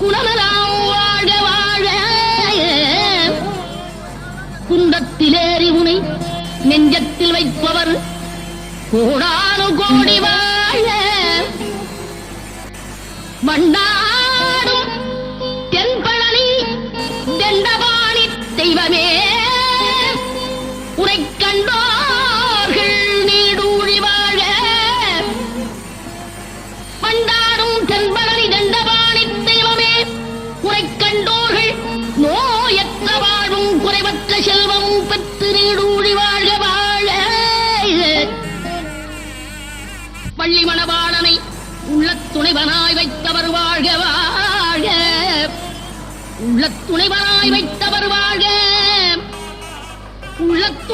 குலமெல்லாம் வாழ வாழ. குண்டத்திலேறி உனை நெஞ்சத்தில் வைப்பவர் கோடானு கோடி வாழ. மண்ணாடும் தென்பழனி தெண்டபாணி தெய்வமே. உரை கண்டோர்கள் கண்டோர்கள் நோயற்ற வாழ்வும் குறைவற்ற செல்வமும் பெற்று நீடூழி வாழ்க வாழ. பள்ளி மணவாளனை உள்ள துணைவனாய் வைத்தவர் வாழ்க வாழ்க உள்ள துணைவனாய் வைத்தவர் வாழ்க. உள்ள